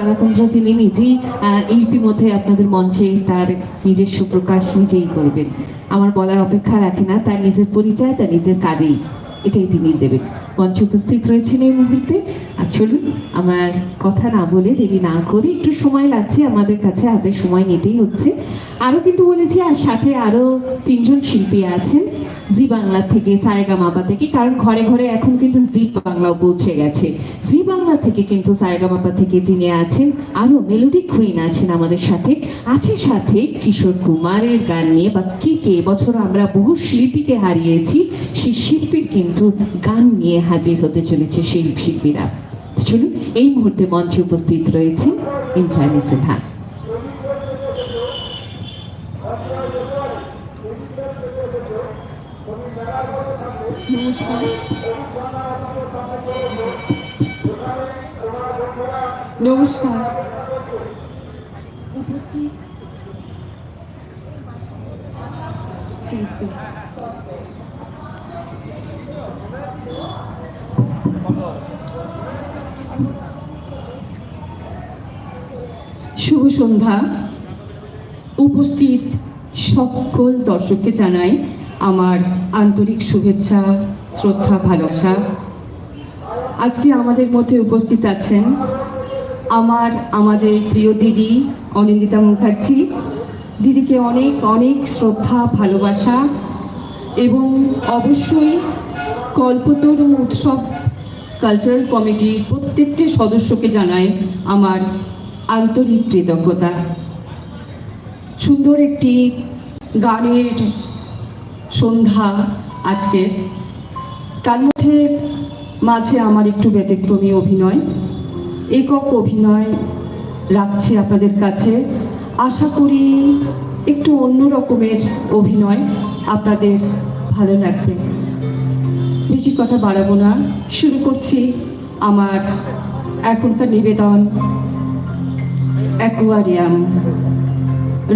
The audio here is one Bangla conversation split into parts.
তারাকুঞ্জ তিনি নিজেই ইতিমধ্যে আপনাদের মঞ্চে তার নিজস্ব প্রকাশ নিজেই করবেন। আমার বলার অপেক্ষা রাখে না, তার নিজের পরিচয়, তার নিজের কাজেই এটাই তিনি দেবেন। মঞ্চে উপস্থিত রয়েছেন এই মুহূর্তে। আর চলুন, আমার কথা না বলে দেরি না করে একটু সময় লাগছে, আমাদের কাছে হাতে সময় নিতেই হচ্ছে। আরও কিন্তু বলেছি, আর সাথে আরও তিনজন শিল্পী আছেন। জি বাংলা থেকে সারেগা মাপা থেকে, কারণ ঘরে ঘরে এখন কিন্তু জি বাংলাও পৌঁছে গেছে। জি বাংলা থেকে কিন্তু সারেগা মাপা থেকে যিনি আছেন আরও মেলোডি কুইন আছেন আমাদের সাথে। আছে সাথে কিশোর কুমারের গান নিয়ে, বা কে কে বছর আমরা বহু শিল্পীকে হারিয়েছি, সেই শিল্পীর কিন্তু গান নিয়ে হাজির হতে চলেছে সেই শিল্পীরা। চলুন এই মুহূর্তে মঞ্চে উপস্থিত রয়েছেন ইন্দ্রাণী সিনহা নমস্কার। শুভ সন্ধ্যা। উপস্থিত সকল দর্শককে জানাই আমার আন্তরিক শুভেচ্ছা, শ্রদ্ধা, ভালোবাসা। আজকে আমাদের মধ্যে উপস্থিত আছেন আমার, আমাদের প্রিয় দিদি অনিন্দিতা মুখার্জি। দিদিকে অনেক অনেক শ্রদ্ধা, ভালোবাসা এবং অবশ্যই কল্পতরু উৎসব কালচারাল কমিটির প্রত্যেকটি সদস্যকে জানায় আমার আন্তরিক কৃতজ্ঞতা। সুন্দর একটি গানের সন্ধ্যা আজকের। তার মধ্যে মাঝে আমার একটু ব্যতিক্রমী অভিনয়। একক অভিনয় রাখছি আপনাদের কাছে। আশা করি একটু অন্য রকমের অভিনয় আপনাদের ভালো লাগবে। বেশি কথা বাড়াবো না। শুরু করছি আমার এখনকার নিবেদন। অ্যাকোয়ারিয়াম।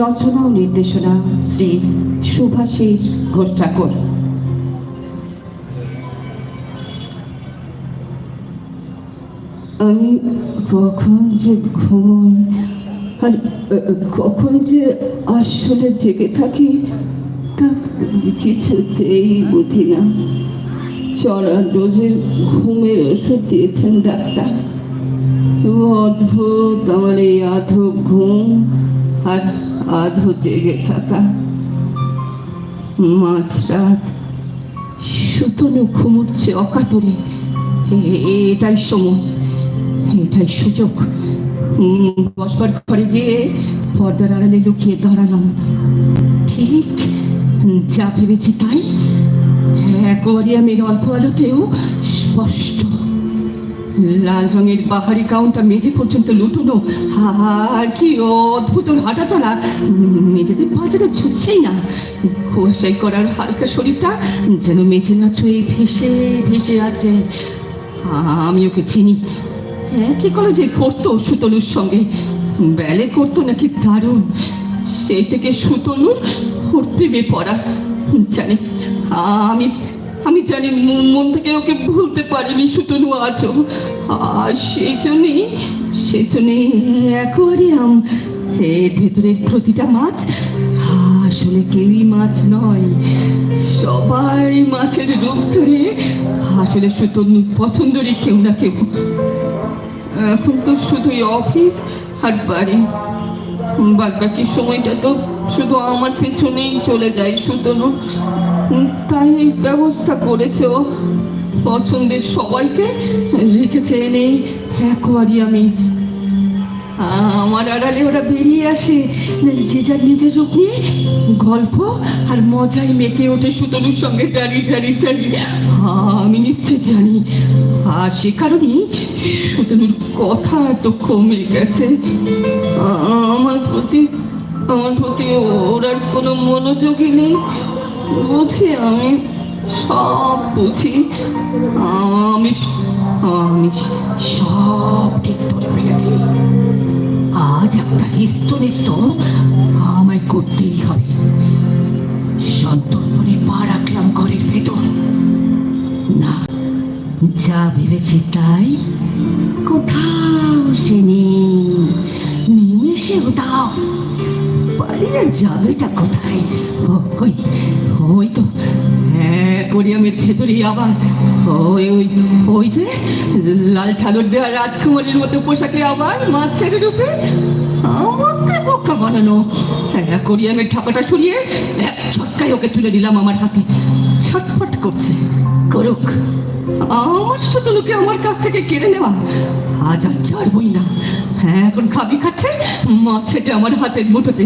রচনা ও নির্দেশনা শ্রী শুভাশিস ঘোষ ঠাকুর। আমি কখন যে ঘুমোই, আর কখন যে আসলে জেগে থাকি, তা কিছুতেই বুঝি না। চড়া ডোজের ঘুমের ওষুধ দিয়েছেন ডাক্তার। অদ্ভুত, আমার এই আধো ঘুম আর আধো জেগে থাকা মাঝরাত। সুতনু ঘুমোচ্ছে অকাতরে। এটাই সময়, এটাই সুযোগ। বসবার ঘরে গিয়ে পর্দার আড়ালে লুকিয়ে দাঁড়ালাম। ঠিক যা ভেবেছি তাই। অ্যাকোয়ারিয়ামের অল্প আলোতেও স্পষ্ট লাল রঙের বাহারি কাউন্টার মেঝে পর্যন্ত লুটুনো আর কি অদ্ভুত হাঁটা চলা। মেঝেতে পা যেন ছুটছেই না। কুয়াশাই করার হালকা শরীরটা যেন মেঝে না ছুঁয়ে ভেসে ভেসে আছে। আমি ওকে চিনি। একই কলেজে করতো সুতলুর সঙ্গে। ব্যালে করতো নাকি দারুণ। সেই থেকে সুতলুর ওর প্রেমে পড়া। জানি, আমি আমি জানি মন- থেকে ওকে ভুলতে পারিনি সুতনু আজও। আর সেই জন্যই সেই জন্যই অ্যাকোয়ারিয়াম এর ভেতরের প্রতিটা মাছ আসলে কেউই মাছ নয়। সবাই মাছের রূপ ধরে আসলে সুতনু পছন্দেরই কেউ না কেউ। এখন তো শুধুই অফিস আর বাড়ি। বাদ বাকি সময়টা তো শুধু আমার পেছনেই চলে যায় সুতনু তাই ব্যবস্থা করেছে পছন্দের সবাইকে রেখেছে এনে অ্যাকোয়ারিয়ামে। আমার আড়ালে ওরা বেরিয়ে আসে। যে যার নিজের রূপ নিয়ে গল্প আর মজায় মেকে ওঠে সুতনুর সঙ্গে জানি জানি জানি আমি নিশ্চিত জানি। আর সে কারণেই সুতনুর কথা এত কমে গেছে। আমার প্রতি আমার প্রতি ওর আর কোনো মনোযোগই নেই। বুঝি আমি সব বুঝি। আমি আমি সব ঠিক ধরে ফেলেছি। আজ একটা নিস্ত নিস্ত আমায় করতেই হবে। সন্তর্পণে পা রাখলাম ঘরের ভেতর। না, যা ভেবেছি তাই কোথাও সে নেই। নিমেষে উদাও না যাবেটা কোথায়? ওই ওই তো হ্যাঁ কোরিয়ামের ভেতরেই আবার। ওই ওই ওই যে লাল ছালর দেওয়া রাজকুমারীর মতো পোশাকে আবার মাছের রূপে আমাকে বোকা বানানো। হ্যাঁ কোরিয়ামের ঠাপাটা সরিয়ে এক ছটকায় ওকে তুলে দিলাম আমার হাতে। ছটফট করছে। করুক। আমার শুধু লোকে আমার কাছ থেকে কেড়ে নেওয়া, আজ আর ছাড়বই না। হ্যাঁ এখন খাবি খাচ্ছে মাছেতে আমার হাতের মুঠোতে।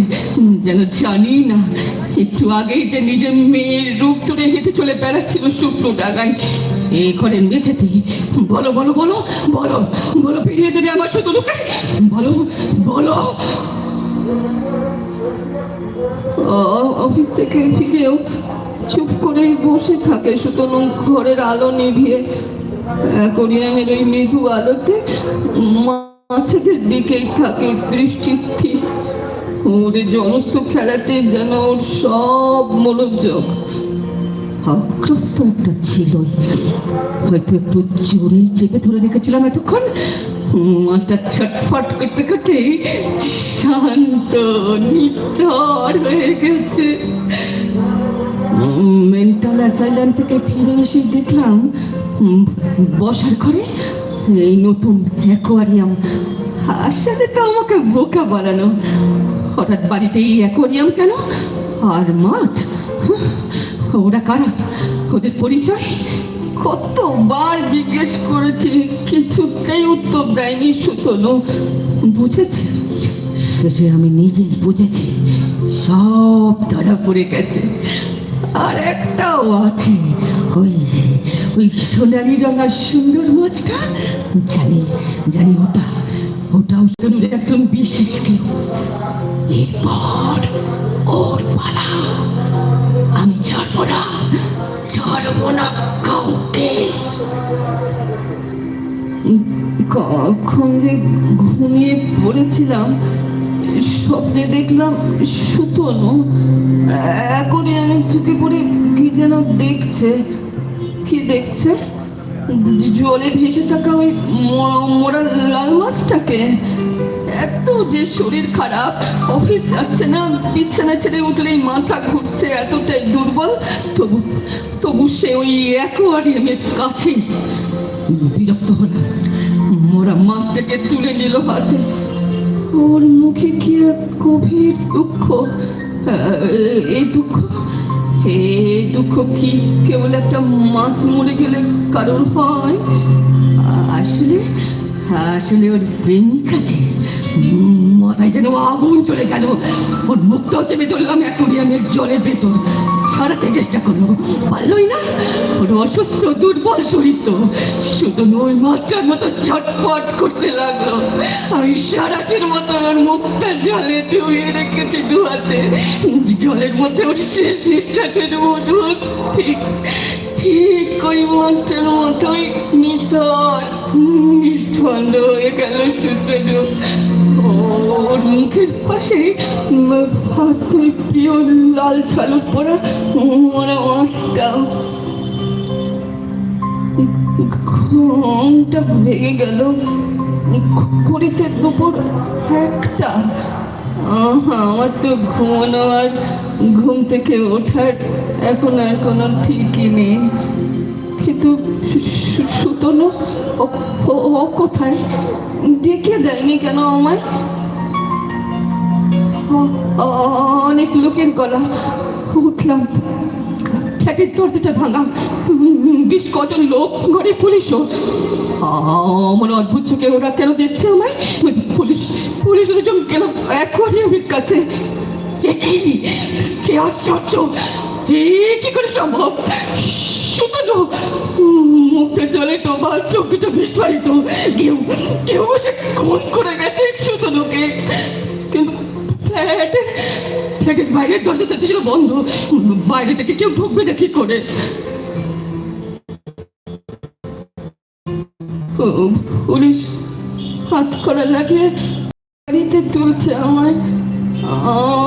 যেন জানি না, একটু আগেই যে নিজের মেয়ের রূপ ধরে হেঁটে চলে বেড়াচ্ছিল শুকনো ডাগায় এই ঘরে মেঝেতে, বলো বলো বলো বলো বলো, ফিরিয়ে দেবে আমার শুধু লোকে? বলো বলো। অফিস থেকে ফিরেও চুপ করে বসে থাকে সুতনু ঘরের আলো নিভিয়ে কোরিয়ামের ওই মৃদু আলোতে। মাছেদের দিকেই থাকে দৃষ্টি স্থির। ওদের জলস্থ খেলাতে যেন ওর সব মনোযোগ আগ্রস্ত একটা ছিলই। হয়তো একটু জোরে চেপে ধরে রেখেছিলাম এতক্ষণ। মাছটা ছটফট করতে করতে শান্ত, নিথর হয়ে গেছে। মেন্টাল অ্যাসাইলাম থেকে ফিরে এসে দেখলাম বসার ঘরে এই নতুন অ্যাকোয়ারিয়াম আসলে তো আমাকে বোকা বানানো। হঠাৎ বাড়িতে এই অ্যাকোয়ারিয়াম কেন? আর মাছ? ওরা কারা? ওদের পরিচয়? কতবার জিজ্ঞেস করেছি, কিছুতেই উত্তর দেয়নি সুতনু। বুঝেছি? শেষে আমি নিজেই বুঝেছি, সব ধরা পড়ে গেছে। আর একটাও আছে। ওই ওই সোনালি রঙা সুন্দর মাছটা, জানি জানি ওটা, ওটাও তনুর একজন বিশেষ কেউ। এরপর ওর পালা। আমি ছাড়বো না ছাড়বো না কাউকে। কখন যে ঘুমিয়ে পড়েছিলাম স্বপ্নে দেখলাম সুতনু। এখনই আমি চোখে পড়ে কি যেন দেখছে। কি দেখছে? জলে ভেসে থাকা ওই মোড়া লাল মাছটাকে। এত যে শরীর খারাপ। অফিস যাচ্ছে না, বিছানা ছেড়ে উঠলেই মাথা ঘুরছে, এতটাই দুর্বল। তবু তবু সে ওই অ্যাকোয়ারিয়ামের কাছেই। বিরক্ত হলাম। মোরা মাছটাকে তুলে নিল হাতে। ওর মুখে কি এক গভীর দুঃখ? এই দুঃখ? এই দুঃখ কি কেবল একটা মাছ মরে গেলে কারোর হয়? আসলে আসলে ওর প্রেমিক আছে। মাথায় যেন আগুন চলে গেল। ওর মুখটাও চেপে ধরলাম অ্যাকোরিয়ামের জলের ভেতর। ছাড়াতে চেষ্টা করল। পারলই না? ওর অসুস্থ, দুর্বল শরীর তো। শুধু ওই মাছটার মতো ছটফট করতে লাগল। আমি সারাশির মতো ওর মুখটা জলে ডুবিয়ে রেখেছি দু হাতে। জলের মধ্যে ওর শেষ নিঃশ্বাসের মধু। ঠিক ঠিক ওই মাছটার মতোই নিতর নিষ্পন্দ হয়ে গেল শুধু ওর মুখের পাশে ভাসছে প্রিয় লাল ছালুক পরা মরা মাছটা ঘুমটা ভেঙে গেল। ঘড়িতে দুপুর একটা। আমার তো ঘুমানো আর ঘুম থেকে ওঠার এখন আর কোনো ঠিকই নেই। কিন্তু সুতনু ও- কোথায়? ডেকে দেয়নি কেন আমায়? অনেক লোকের গলা উঠলাম। ফ্ল্যাটের দরজাটা ভাঙা বেশ কজন লোক ঘরে পুলিশও আমার অদ্ভুত চোখে ওরা কেন দেখছে আমায়? পুলিশ পুলিশ দুজন কেন অ্যাকোয়ারিয়ামের কাছে। এ কি? আশ্চর্য? কি করে সম্ভব? শুধু মুখে জলে তোমার চোখ দুটো বিস্ফারিত। কেউ কেউ বসে খুন করে গেছে। ফ্ল্যাটের বাইরের দরজা তো ছিল বন্ধ। বাইরে থেকে কেউ ঢুকবে না কি করে? পুলিশ হাত করা লাগিয়ে গাড়িতে তুলছে আমায়।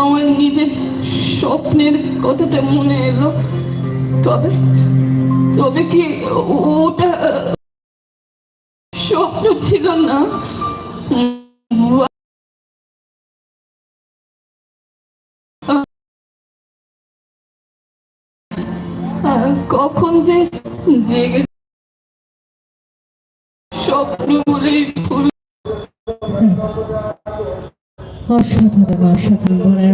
আমার নিজের স্বপ্নের কথাটা মনে এলো। তবে তবে কি ওটা কখন যে জেগে স্বপ্নগুলি অসাধারণ অসাধারণ